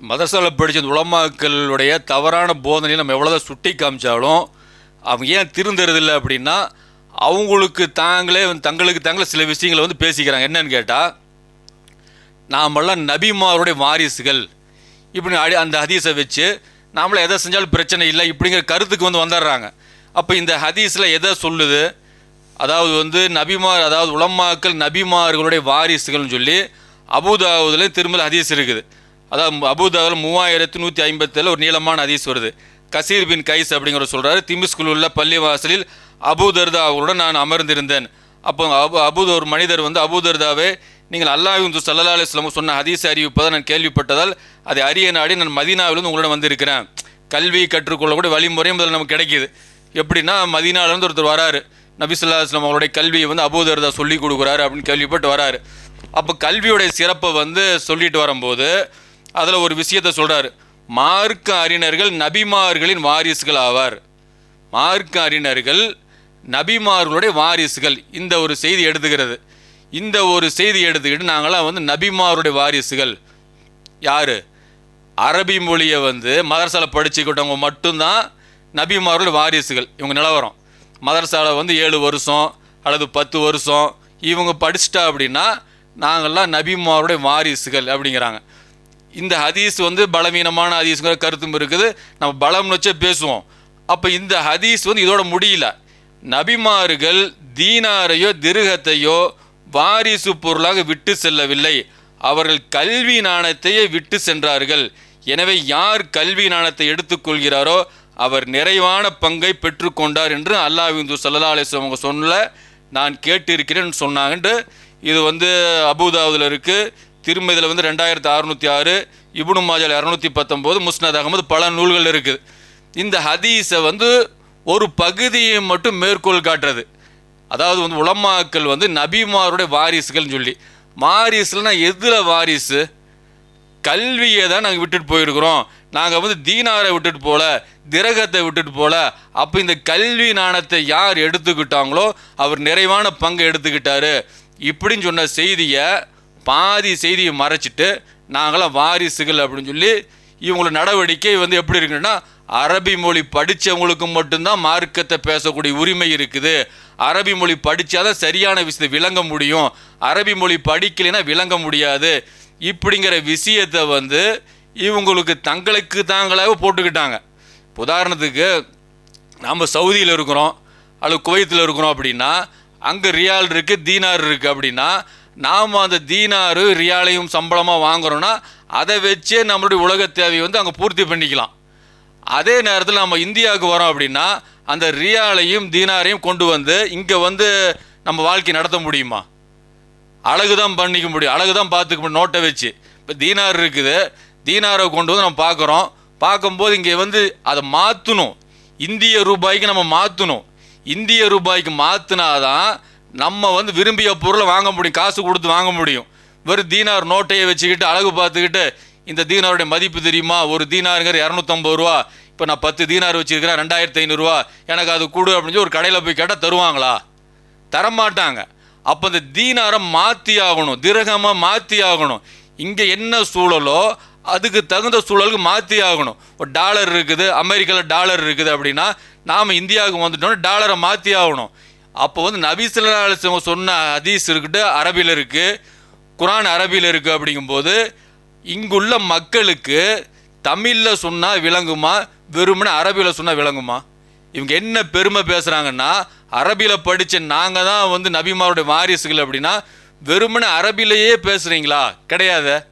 மதரசாவில் படித்த உலமாக்களுடைய தவறான போதனையை நம்ம எவ்வளோதான் சுட்டி காமிச்சாலும் அவங்க ஏன் திருந்துறதில்லை அப்படின்னா அவங்களுக்கு தாங்களே வந்து தங்களுக்கு தாங்களே சில விஷயங்களை வந்து பேசிக்கிறாங்க. என்னன்னு கேட்டால் நாமெல்லாம் நபிமாருடைய வாரிசுகள். இப்படி அடி அந்த ஹதீஸை வச்சு நாமளே எதை செஞ்சாலும் பிரச்சனை இல்லை இப்படிங்கிற கருத்துக்கு வந்து வந்துடுறாங்க. அப்போ இந்த ஹதீஸில் எதை சொல்லுது? அதாவது வந்து நபிமார் அதாவது உலமாக்கள் நபிமார்களுடைய வாரிசுகள்னு சொல்லி அபுதாவுதில் திரும்ப ஹதீஸ் இருக்குது. அதாவது அபுதாவில் மூவாயிரத்து நூற்றி ஐம்பத்தில் ஒரு நீளமான ஹதீஸ் வருது. கசீர் பின் கைஸ் அப்படிங்கிற சொல்கிறாரு திமிஸ்குல் உள்ள பள்ளிவாசலில் அபூதர்தா அவர்களுடன் நான் அமர்ந்திருந்தேன். அப்போ அபு அபுத ஒரு மனிதர் வந்து அபுதர்தாவே நீங்கள் அல்லாஹ் சல்லா அலிஸ்லாம் சொன்ன ஹதீஸ் அறிவிப்பதை நான் கேள்விப்பட்டதால் அதை அறிய நாடி நான் மதினாவிலிருந்து உங்களிடம் வந்திருக்கிறேன். கல்வி கற்றுக்கொள்ளக்கூடிய வழிமுறையும் முதல்ல நமக்கு கிடைக்கிது. எப்படின்னா மதீனாவிலேருந்து ஒருத்தர் வராரு. நபி அவருடைய கல்வியை வந்து அபூதர்தா சொல்லி கொடுக்குறாரு அப்படின்னு கேள்விப்பட்டு வராரு. அப்போ கல்வியுடைய சிறப்பை வந்து சொல்லிட்டு வரும்போது அதில் ஒரு விஷயத்த சொல்கிறாரு மார்க்க அறிஞர்கள் நபிமார்களின் வாரிசுகள் ஆவார். மார்க்க அறிஞர்கள் நபிமார்களுடைய வாரிசுகள். இந்த ஒரு செய்தி எடுத்துக்கிறது. இந்த ஒரு செய்தி எடுத்துக்கிட்டு நாங்களாம் வந்து நபிமாருடைய வாரிசுகள். யார்? அரபி மொழியை வந்து மதரசால படிச்சுக்கிட்டவங்க மட்டும்தான் நபிமாருடைய வாரிசுகள். இவங்க நிலவரம். மதரசாவில் வந்து ஏழு வருஷம் அல்லது பத்து வருஷம் இவங்க படிச்சுட்டா அப்படின்னா நாங்கள்லாம் நபிமாருடைய வாரிசுகள் அப்படிங்கிறாங்க. இந்த ஹதீஸ் வந்து பலவீனமான ஹதீஸுங்கிற கருத்தும் இருக்குது. நம்ம பலம்னு வச்சே பேசுவோம். அப்போ இந்த ஹதீஸ் வந்து இதோட முடியல. நபிமார்கள் தீனாரையோ திருகத்தையோ வாரிசு பொருளாக விட்டு செல்லவில்லை. அவர்கள் கல்வி நாணத்தையே விட்டு சென்றார்கள். எனவே யார் கல்வி நாணத்தை எடுத்துக்கொள்கிறாரோ அவர் நிறைவான பங்கை பெற்றுக்கொண்டார் என்று அல்லாஹ் சல்லா அலிஸ்லாம் அவங்க சொல்ல நான் கேட்டிருக்கிறேன்னு சொன்னாங்கன்ட்டு இது வந்து அபுதாவுதில் இருக்குது திருமதியில் வந்து ரெண்டாயிரத்தி அறுநூற்றி ஆறு இபுனு மாஜல் இரநூத்தி பத்தொம்போது முஸ்னத் அகமது பல நூல்கள் இருக்குது இந்த ஹதீஸை வந்து ஒரு பகுதியை மட்டும் மேற்கோள் காட்டுறது. அதாவது வந்து உலமாக்கள் வந்து நபிமாருடைய வாரிசுகள்னு சொல்லி. வாரிசுலனா எதில் வாரிசு? கல்வியை தான் நாங்கள் விட்டுட்டு போயிருக்கிறோம். நாங்கள் வந்து தீனாரை விட்டுட்டு போகல திரகத்தை விட்டுட்டு போகல அப்போ இந்த கல்வி நாணத்தை யார் எடுத்துக்கிட்டாங்களோ அவர் நிறைவான பங்கை எடுத்துக்கிட்டாரு. இப்படின்னு சொன்ன செய்தியை பாதி செய்தியை மறைச்சிட்டு நாங்களாம் வாரிசுகள் அப்படின்னு சொல்லி இவங்களோட நடவடிக்கை வந்து எப்படி இருக்குன்னா அரபி மொழி படித்தவங்களுக்கு மட்டும்தான் மார்க்கத்தை பேசக்கூடிய உரிமை இருக்குது. அரபி மொழி படித்தாதான் சரியான விஷயத்தை விளங்க முடியும். அரபி மொழி படிக்கலைன்னா விளங்க முடியாது. இப்படிங்கிற விஷயத்தை வந்து இவங்களுக்கு தங்களுக்கு தாங்களாக போட்டுக்கிட்டாங்க. உதாரணத்துக்கு நம்ம சவுதியில் இருக்கிறோம் அல்லது குவைத்தில் இருக்கிறோம் அப்படின்னா அங்கே ரியால் இருக்குது தீனார் இருக்குது அப்படின்னா நாம் அந்த தீனாரு ரியாலையும் சம்பளமாக வாங்குகிறோன்னா அதை வச்சே நம்மளுடைய உலக தேவையை வந்து அங்கே பூர்த்தி பண்ணிக்கலாம். அதே நேரத்தில் நம்ம இந்தியாவுக்கு வரோம் அப்படின்னா அந்த ரியாலையும் தீனாரையும் கொண்டு வந்து இங்கே வந்து நம்ம வாழ்க்கை நடத்த முடியுமா? அழகு தான் பண்ணிக்க முடியும். அழகு தான் பார்த்துக்க முடியும். நோட்டை வச்சு. இப்போ தீனார் இருக்குது. தீனாரை கொண்டு வந்து நம்ம பார்க்குறோம். பார்க்கும்போது இங்கே வந்து அதை மாற்றணும் இந்திய ரூபாய்க்கு நம்ம மாற்றணும் இந்திய ரூபாய்க்கு மாற்றினாதான் நம்ம வந்து விரும்பிய பொருளை வாங்க முடியும். காசு கொடுத்து வாங்க முடியும். வெறும் தீனார் நோட்டையை வச்சுக்கிட்டு அழகு பார்த்துக்கிட்டு இந்த தீனாருடைய மதிப்பு தெரியுமா? ஒரு தீனாருங்கிற இரநூத்தம்பது ரூபா. இப்போ நான் பத்து தீனார் வச்சுருக்கிறேன் ரெண்டாயிரத்தி ஐநூறுரூவா எனக்கு அது கொடு அப்படின்னு சொல்லி ஒரு கடையில் போய் கேட்டால் தருவாங்களா? தரமாட்டாங்க. அப்போ இந்த தீனாரை மாற்றி ஆகணும் திரகமாக மாற்றி ஆகணும். இங்கே என்ன சூழலோ அதுக்கு தகுந்த சூழலுக்கு மாற்றி ஆகணும். ஒரு டாலர் இருக்குது அமெரிக்காவில் டாலர் இருக்குது அப்படின்னா நாம் இந்தியாவுக்கு வந்துட்டோம்னா டாலரை மாற்றி ஆகணும். அப்போ வந்து நபிசுல்லா சொன்ன ஹதீஸ் இருக்கட்டு அரபியில் இருக்குது குரான் அரபியில் இருக்குது அப்படிங்கும்போது இங்குள்ள மக்களுக்கு தமிழில் சொன்னால் விளங்குமா வெறுமனே அரபியில் சொன்னால் விளங்குமா? இவங்க என்ன பெருமை பேசுகிறாங்கன்னா அரபியில் படித்த நாங்கள் தான் வந்து நபிமாருடைய வாரிசுகள் அப்படின்னா வெறுமனே அரபிலேயே பேசுகிறீங்களா கிடையாது.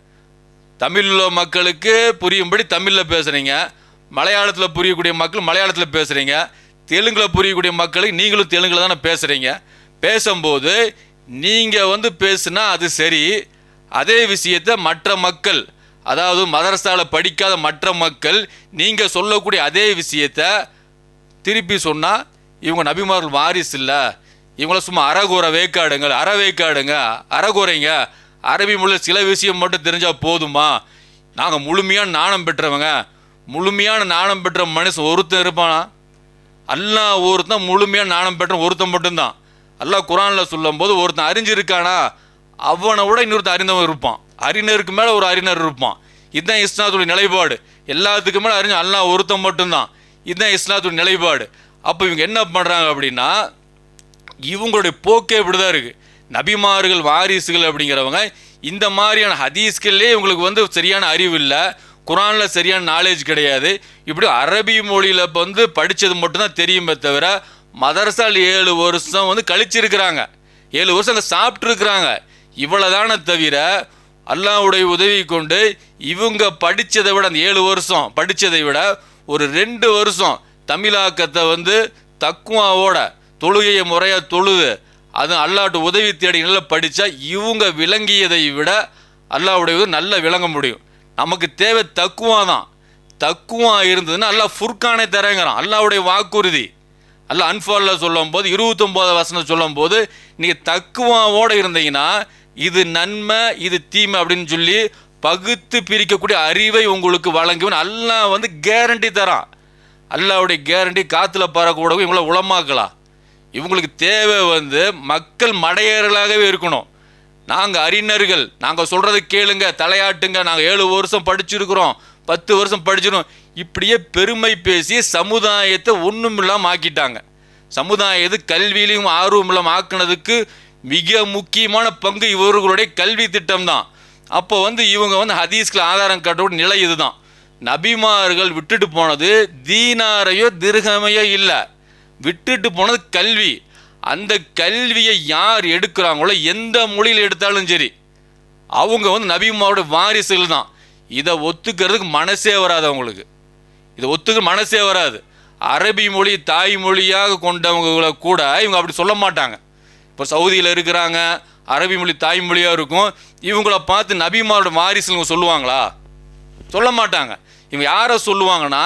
தமிழ் உள்ள மக்களுக்கு புரியும்படி தமிழில் பேசுகிறீங்க மலையாளத்தில் புரியக்கூடிய மக்கள் மலையாளத்தில் பேசுகிறீங்க தெலுங்கில் புரியக்கூடிய மக்களுக்கு நீங்களும் தெலுங்கில் தானே பேசுகிறீங்க பேசும்போது நீங்கள் வந்து பேசுனா அது சரி. அதே விஷயத்தை மற்ற மக்கள் அதாவது மதரசாவில் படிக்காத மற்ற மக்கள் நீங்கள் சொல்லக்கூடிய அதே விஷயத்தை திருப்பி சொன்னால் இவங்க நபிமார்கள் வாரிசு இல்லை. இவங்கள சும்மா அறகுற வேக்காடுங்க அற வேக்காடுங்க அறகுறைங்க அரபி மொழியில் சில விஷயம் மட்டும் தெரிஞ்சால் போதுமா? நாங்கள் முழுமையான நாணம் பெற்றவங்க. முழுமையான நாணம் பெற்ற மனுஷன் ஒருத்தன் இருப்பானா? அல்லா ஒருத்தன் முழுமையாக நாணம் பெற்ற ஒருத்தன் மட்டும்தான். அல்லா குரானில் சொல்லும்போது ஒருத்தன் அறிஞ்சிருக்கானா? அவனை விட இன்னொருத்தன் அறிந்தவன் இருப்பான். அறிஞருக்கு மேலே ஒரு அறிஞர் இருப்பான். இதுதான் இஸ்லாத்துடைய நிலைப்பாடு. எல்லாத்துக்கு மேலே அறிஞர் அல்லா ஒருத்தன் மட்டும்தான். இதுதான் இஸ்லாத்துடைய நிலைப்பாடு. அப்போ இவங்க என்ன பண்ணுறாங்க அப்படின்னா இவங்களுடைய போக்கே இப்படி தான் இருக்குது நபிமார்கள் வாரிசுகள் அப்படிங்கிறவங்க இந்த மாதிரியான ஹதீஸ்கள்லேயே இவங்களுக்கு வந்து சரியான அறிவு இல்லை. குரானில் சரியான நாலேஜ் கிடையாது. இப்படி அரபி மொழியில் வந்து படித்தது மட்டும்தான் தெரியுமே தவிர மதரசால் ஏழு வருஷம் வந்து கழிச்சிருக்கிறாங்க. ஏழு வருஷம் அங்கே சாப்பிட்ருக்குறாங்க இவ்வளோதானே தவிர அல்லாவுடைய உதவி கொண்டு இவங்க படித்ததை விட அந்த ஏழு வருஷம் படித்ததை விட ஒரு ரெண்டு வருஷம் தமிழாக்கத்தை வந்து தக்குவாவோட தொழுகையை முறையாக தொழுது அது அல்லாட்டு உதவி தேடி நல்லா படித்தா இவங்க விளங்கியதை விட அல்லாவுடைய நல்லா விளங்க முடியும். நமக்கு தேவை தக்குவா தான். தக்குவா இருந்ததுன்னா அல்லா ஃபுர்கானே தரேங்கிறான். அல்லாவுடைய வாக்குறுதி. அல்ல அன்ஃபாலில் சொல்லும் போது இருபத்தொம்போது வசனம் சொல்லும் போது நீங்கள் தக்குவாவோடு இருந்தீங்கன்னா இது நன்மை இது தீமை அப்படின்னு சொல்லி பகுத்து பிரிக்கக்கூடிய அறிவை உங்களுக்கு வழங்குவேன். அல்லாஹ் வந்து கேரண்டி தரான். அல்லாவுடைய கேரண்டி காற்றுல பறக்கூடவும் இவங்கள உளமாக்கலாம். இவங்களுக்கு தேவை வந்து மக்கள் மடையர்களாகவே இருக்கணும். நாங்கள் அறிஞர்கள் நாங்கள் சொல்கிறத கேளுங்க தலையாட்டுங்க நாங்கள் ஏழு வருஷம் படிச்சிருக்கிறோம் பத்து வருஷம் படிச்சிருக்கோம் இப்படியே பெருமை பேசி சமுதாயத்தை ஒன்றும் இல்லாமல் ஆக்கிட்டாங்க. சமுதாயத்து கல்வியிலையும் ஆர்வம் இல்லாமல் ஆக்குனதுக்கு மிக முக்கியமான பங்கு இவர்களுடைய கல்வி திட்டம் தான் அப்போ வந்து இவங்க வந்து ஹதீஸ்கில் ஆதாரம் காட்டக்கூடிய நிலை இதுதான். நபிமார்கள் விட்டுட்டு போனது தீனாரையோ திருகமையோ இல்லை. விட்டுட்டு போனது கல்வி. அந்த கல்வியை யார் எடுக்கிறாங்களோ எந்த மொழியில் எடுத்தாலும் சரி அவங்க வந்து நபிமாவோட வாரிசுகள் தான். இதை ஒத்துக்கிறதுக்கு மனசே வராது அவங்களுக்கு. இதை ஒத்துக்க மனசே வராது. அரபி மொழி தாய்மொழியாக கொண்டவங்களை கூட இவங்க அப்படி சொல்ல மாட்டாங்க. இப்போ சவுதியில் இருக்கிறாங்க அரபி மொழி தாய்மொழியாக இருக்கும். இவங்கள பார்த்து நபிமாரோட வாரிசுங்க சொல்லுவாங்களா? சொல்ல மாட்டாங்க. இவங்க யாரை சொல்லுவாங்கன்னா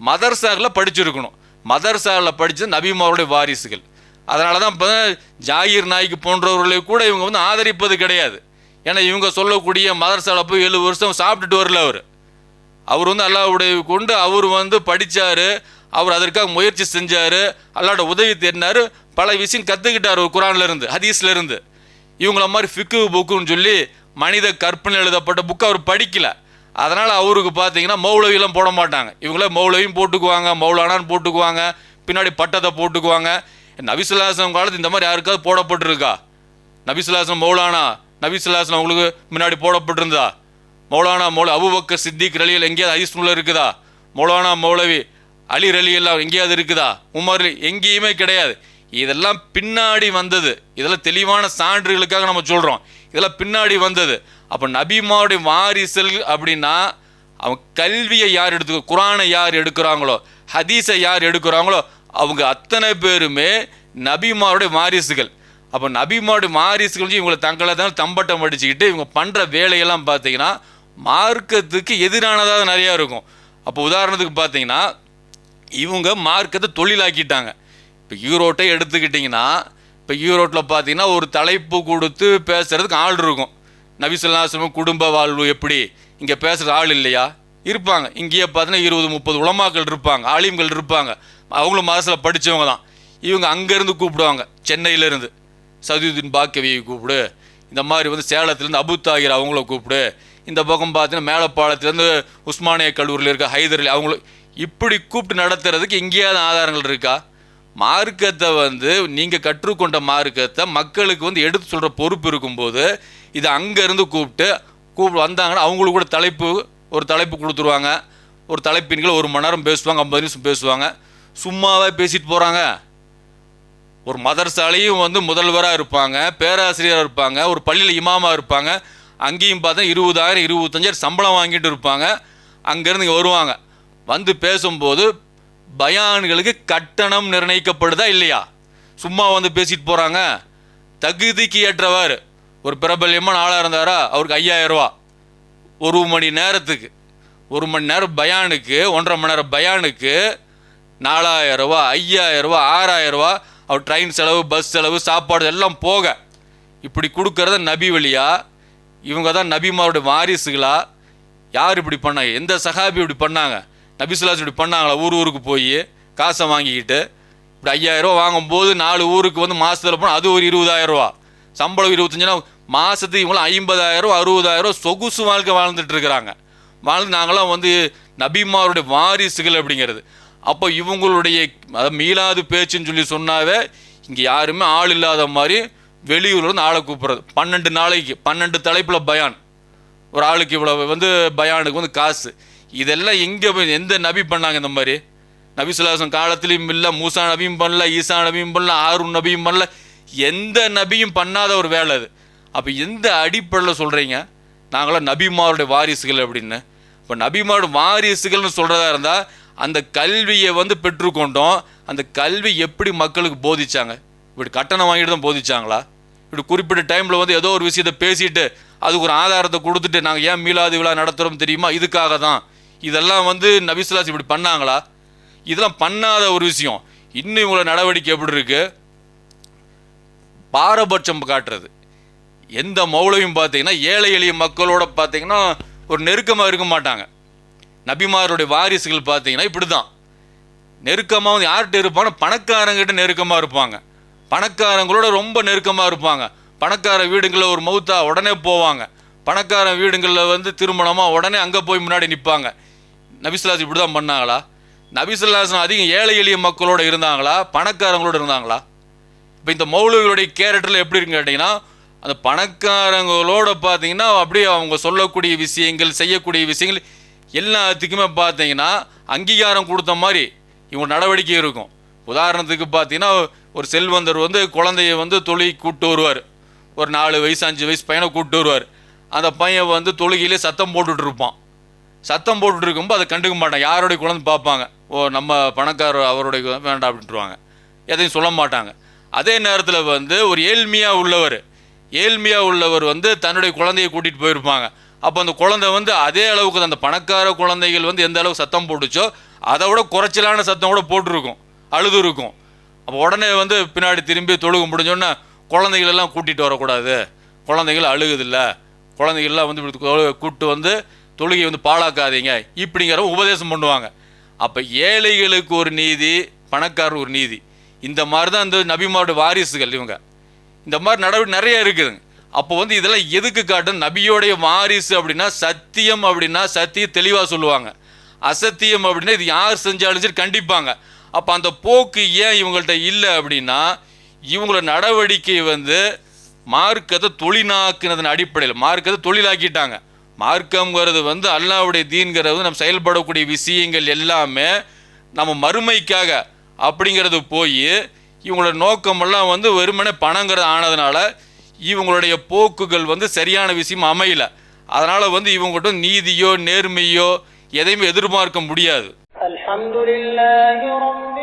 மதர்சாவில் படிச்சிருக்கணும். மதர்சாவில் படித்தது நபிமாருடைய வாரிசுகள். அதனால தான் இப்போ ஜாகிர் நாய்க்கு போன்றவர்களை கூட இவங்க வந்து ஆதரிப்பது கிடையாது. ஏன்னா இவங்க சொல்லக்கூடிய மதர்சாவில் போய் ஏழு வருஷம் சாப்பிட்டுட்டு வரல அவர். அவர் வந்து அல்லாவுடைய கொண்டு அவர் வந்து படித்தார் அவர் அதற்காக முயற்சி செஞ்சார் அல்லாட உதவி தேடினார் பல விஷயம் கற்றுக்கிட்டார் குரான்லேருந்து ஹதீஸ்லேருந்து இவங்கள மாதிரி ஃபிக்கு புக்குன்னு சொல்லி மனித கற்பனை எழுதப்பட்ட புக்கு அவர் படிக்கலை. அதனால் அவருக்கு பார்த்தீங்கன்னா மௌலவியெல்லாம் போட மாட்டாங்க. இவங்களே மௌலவியும் போட்டுக்குவாங்க மௌலானான்னு போட்டுக்குவாங்க பின்னாடி பட்டத்தை போட்டுக்குவாங்க. நபிசுல்லாசனம் காலத்து இந்த மாதிரி யாருக்காவது போடப்பட்டிருக்கா? நபிசுல்லாசனம் மௌலானா நபிசுல்லாசனம் அவங்களுக்கு முன்னாடி போடப்பட்டிருந்தா? மௌலானா மௌல அபுபக்க சித்திக் ரலியில் எங்கேயாவது ஹதீஸ்ல இருக்குதா? மௌலானா மௌலவி அலி ரலி எல்லாம் எங்கேயாவது இருக்குதா? உமர் எங்கேயுமே கிடையாது. இதெல்லாம் பின்னாடி வந்தது. இதெல்லாம் தெளிவான சான்றுகளுக்காக நம்ம சொல்கிறோம் இதெல்லாம் பின்னாடி வந்தது. அப்போ நபிமாவுடைய வாரிசல் அப்படின்னா அவன் கல்வியை யார் எடுத்து குரானை யார் எடுக்கிறாங்களோ ஹதீஸை யார் எடுக்கிறாங்களோ அவங்க அத்தனை பேருமே நபிமாருடைய வாரிசுகள். அப்போ நபிமாருடைய வாரிசுகள் இவங்களை தங்களை தான் தம்பட்டம் அடிச்சுக்கிட்டு இவங்க பண்ணுற வேலையெல்லாம் பார்த்தீங்கன்னா மார்க்கத்துக்கு எதிரானதாக நிறையா இருக்கும். அப்போ உதாரணத்துக்கு பார்த்தீங்கன்னா இவங்க மார்க்கத்தை தொழிலாக்கிட்டாங்க. இப்போ ஈரோட்டை எடுத்துக்கிட்டிங்கன்னா இப்போ ஈரோட்டில் பார்த்தீங்கன்னா ஒரு தலைப்பு கொடுத்து பேசுகிறதுக்கு ஆள் இருக்கும். நபிசுல்லாசனம் குடும்ப வாழ்வு எப்படி? இங்கே பேசுகிற ஆள் இல்லையா? இருப்பாங்க. இங்கேயே பார்த்தீங்கன்னா இருபது முப்பது உலமாக்கள் இருப்பாங்க ஆலிம்கள் இருப்பாங்க. அவங்களும் மதத்தில் படித்தவங்க தான். இவங்க அங்கேருந்து கூப்பிடுவாங்க சென்னையிலேருந்து. சதியுதீன் பாக்கவியை கூப்பிடு. இந்த மாதிரி வந்து சேலத்துலேருந்து அபு தாகிர் அவங்கள கூப்பிடு. இந்த பக்கம் பார்த்தீங்கன்னா மேலப்பாளத்துலேருந்து உஸ்மானிய கல்லூரியில் இருக்க ஹைதர் அவங்களும் அவங்கள இப்படி கூப்பிட்டு நடத்துறதுக்கு இங்கேயாவது ஆதாரங்கள் இருக்கா? மார்க்கத்தை வந்து நீங்கள் கற்றுக்கொண்ட மார்க்கத்தை மக்களுக்கு வந்து எடுத்து சொல்கிற பொறுப்பு இருக்கும்போது இதை அங்கேருந்து கூப்பிட்டு கூப்பிட்டு வந்தாங்கன்னா அவங்களுக்கு கூட தலைப்பு ஒரு தலைப்பு கொடுத்துருவாங்க. ஒரு தலைப்பின்களை ஒரு மணி நேரம் பேசுவாங்க ஐம்பது நிமிஷம் பேசுவாங்க. சும்மாவே பேசிட்டு போகிறாங்க ஒரு மதரசாலையும் வந்து முதல்வராக இருப்பாங்க பேராசிரியராக இருப்பாங்க ஒரு பள்ளியில் இமாமாக இருப்பாங்க. அங்கேயும் பார்த்தா இருபதாயிரம் இருபத்தஞ்சாயிரம் சம்பளம் வாங்கிட்டு இருப்பாங்க. அங்கேருந்து இங்கே வருவாங்க. வந்து பேசும்போது பயான்களுக்கு கட்டணம் நிர்ணயிக்கப்படுதா இல்லையா? சும்மா வந்து பேசிட்டு போகிறாங்க தகுதிக்கு ஏற்றவர். ஒரு பிரபல்யமான ஆளாக இருந்தாரா? அவருக்கு ஐயாயிரம் ரூபா. ஒரு மணி நேரத்துக்கு. ஒரு மணி நேரம் பயானுக்கு ஒன்றரை மணி நேரம் பயானுக்கு நாலாயிரம் ரூபா ஐயாயிரம் ரூபா ஆறாயிரம் ரூபா. அவர் ட்ரெயின் செலவு பஸ் செலவு சாப்பாடு எல்லாம் போக. இப்படி கொடுக்கறத நபி வழியா? இவங்க தான் நபிமாரோட வாரிசுகளா? யார் இப்படி பண்ணாங்க எந்த சஹாபி இப்படி பண்ணாங்க? நபிசுல்லாஸ் இப்படி பண்ணாங்களா? ஊர் ஊருக்கு போய் காசை வாங்கிக்கிட்டு இப்படி ஐயாயிரம் ரூபா வாங்கும்போது நாலு ஊருக்கு வந்து மாதத்தில் போனால் அது ஒரு இருபதாயிரம் ரூபா. சம்பளம் இருபத்தஞ்சுனா மாதத்துக்கு இவங்களாம் ஐம்பதாயிரம் அறுபதாயிரம் சொகுசு வாழ்க்கை வாழ்ந்துட்டு இருக்கிறாங்க. வாழ்ந்து நாங்களாம் வந்து நபிமாருடைய வாரிசுகள் அப்படிங்கிறது. அப்போ இவங்களுடைய அதாவது மீளாது பேச்சுன்னு சொல்லி சொன்னாவே இங்கே யாருமே ஆள் இல்லாத மாதிரி வெளியூரில் வந்து ஆளை கூப்பிட்றது. பன்னெண்டு நாளைக்கு பன்னெண்டு தலைப்பில் பயான். ஒரு ஆளுக்கு இவ்வளோ வந்து பயானுக்கு வந்து காசு. இதெல்லாம் எங்கே போய் எந்த நபி பண்ணாங்க இந்த மாதிரி? நபி சுல்லாசன் காலத்திலையும் இல்லை மூசா நபியும் பண்ணல ஈசா நபியும் பண்ணல ஆருண் நபியும் பண்ணல. எந்த நபியும் பண்ணாத ஒரு வேலை அது. அப்போ எந்த அடிப்படையில் சொல்கிறீங்க நாங்களாம் நபிமாருடைய வாரிசுகள் அப்படின்னு. இப்போ நபிமாருடைய வாரிசுகள்னு சொல்கிறதா இருந்தால் அந்த கல்வியை வந்து பெற்றுக்கொண்டோம். அந்த கல்வி எப்படி மக்களுக்கு போதிச்சாங்க? இப்படி கட்டணம் வாங்கிட்டு தான் போதிச்சாங்களா? இப்படி குறிப்பிட்ட டைமில் வந்து ஏதோ ஒரு விஷயத்தை பேசிட்டு அதுக்கு ஒரு ஆதாரத்தை கொடுத்துட்டு நாங்கள் ஏன் மீளாது விழா நடத்துகிறோம் தெரியுமா? இதுக்காக தான் இதெல்லாம் வந்து நபிசுலாஸ் இப்படி பண்ணாங்களா? இதெல்லாம் பண்ணாத ஒரு விஷயம். இன்னும் இவங்களோட நடவடிக்கை எப்படி இருக்கு? பாரபட்சம் காட்டுறது. எந்த மௌலையும் பார்த்தீங்கன்னா ஏழை எளிய மக்களோட பார்த்தீங்கன்னா ஒரு நெருக்கமாக இருக்க மாட்டாங்க. நபிமாருடைய வாரிசுகள் பார்த்தீங்கன்னா இப்படி தான் நெருக்கமாக வந்து யார்கிட்ட இருப்பாங்க பணக்காரங்கிட்ட நெருக்கமாக இருப்பாங்க. பணக்காரங்களோட ரொம்ப நெருக்கமாக இருப்பாங்க. பணக்கார வீடுங்களில் ஒரு மௌத்தா உடனே போவாங்க. பணக்கார வீடுங்களில் வந்து திருமணமாக உடனே அங்கே போய் முன்னாடி நிற்பாங்க நபிசுல்லாஸ் இப்படி தான் பண்ணாங்களா? நபிசுல்லாசன் அதிகம் ஏழை எளிய மக்களோட இருந்தாங்களா? பணக்காரங்களோட இருந்தாங்களா? இப்போ இந்த மௌலவிகளுடைய கேரக்டரில் எப்படி இருக்குன்னு கேட்டிங்கன்னா அந்த பணக்காரங்களோட பார்த்தீங்கன்னா அப்படியே அவங்க சொல்லக்கூடிய விஷயங்கள் செய்யக்கூடிய விஷயங்கள் எல்லாத்துக்குமே பார்த்தீங்கன்னா அங்கீகாரம் கொடுத்த மாதிரி இவங்க நடவடிக்கை இருக்கும். உதாரணத்துக்கு பார்த்தீங்கன்னா ஒரு செல்வந்தர் வந்து குழந்தைய வந்து தொழுகை கூப்பிட்டு வருவார். ஒரு நாலு வயசு அஞ்சு வயசு பையனை கூப்பிட்டு வருவார். அந்த பையன் வந்து தொழுகையிலே சத்தம் போட்டுட்ருப்பான் சத்தம் போட்டுட்டு இருக்கும்போது அதை கண்டுக்க மாட்டாங்க. யாருடைய குழந்தை பார்ப்பாங்க. ஓ நம்ம பணக்காரர் அவருடைய வேண்டாம் அப்படின்ட்டுருவாங்க. எதையும் சொல்ல மாட்டாங்க. அதே நேரத்தில் வந்து ஒரு ஏழ்மையாக உள்ளவர் ஏழ்மையாக உள்ளவர் வந்து தன்னுடைய குழந்தையை கூட்டிகிட்டு போயிருப்பாங்க. அப்போ அந்த குழந்தை வந்து அதே அளவுக்கு அந்த பணக்கார குழந்தைகள் வந்து எந்த அளவுக்கு சத்தம் போட்டுச்சோ அதை விட குறைச்சலான சத்தம் கூட போட்டிருக்கும். அழுது இருக்கும் அப்போ உடனே வந்து பின்னாடி திரும்பி தொழுக முடிஞ்சோன்னே குழந்தைகளெல்லாம் கூட்டிகிட்டு வரக்கூடாது. குழந்தைகள் அழுகுதில்ல. குழந்தைகள்லாம் வந்து இப்படி வந்து தொழுகை வந்து பாழாக்காதீங்க. இப்படிங்கிற உபதேசம் பண்ணுவாங்க. அப்போ ஏழைகளுக்கு ஒரு நீதி பணக்காரர் ஒரு நீதி. இந்த மாதிரி தான் இந்த நபிமாரோட வாரிசுகள் இவங்க. இந்த மாதிரி நடவடிக்கை நிறைய இருக்குதுங்க. அப்போ வந்து இதெல்லாம் எதுக்கு காட்டும் நபியோடைய வாரிசு அப்படின்னா சத்தியம் அப்படின்னா சத்தியம் தெளிவாக சொல்லுவாங்க. அசத்தியம் அப்படின்னா இது யார் செஞ்சாலும் சரி கண்டிப்பாங்க. அப்போ அந்த போக்கு ஏன் இவங்கள்ட்ட இல்லை அப்படின்னா இவங்களோட நடவடிக்கை வந்து மார்க்கத்தை தொழிலாக்குனதன் அடிப்படையில் மார்க்கத்தை தொழிலாக்கிட்டாங்க. மார்க்கங்கிறது வந்து அல்லாவுடைய தீன்கிறது நம்ம செயல்படக்கூடிய விஷயங்கள் எல்லாமே நம்ம மறுமைக்காக அப்படிங்கிறது போய் இவங்களோட நோக்கமெல்லாம் வந்து வெறுமனே பணங்கிறது ஆனதுனால இவங்களுடைய போக்குகள் வந்து சரியான விஷயம் அமையலை. அதனால் வந்து இவங்ககிட்ட நீதியோ நேர்மையோ எதையுமே எதிர்பார்க்க முடியாது. அல்ஹம்துலில்லாஹி ரப்பி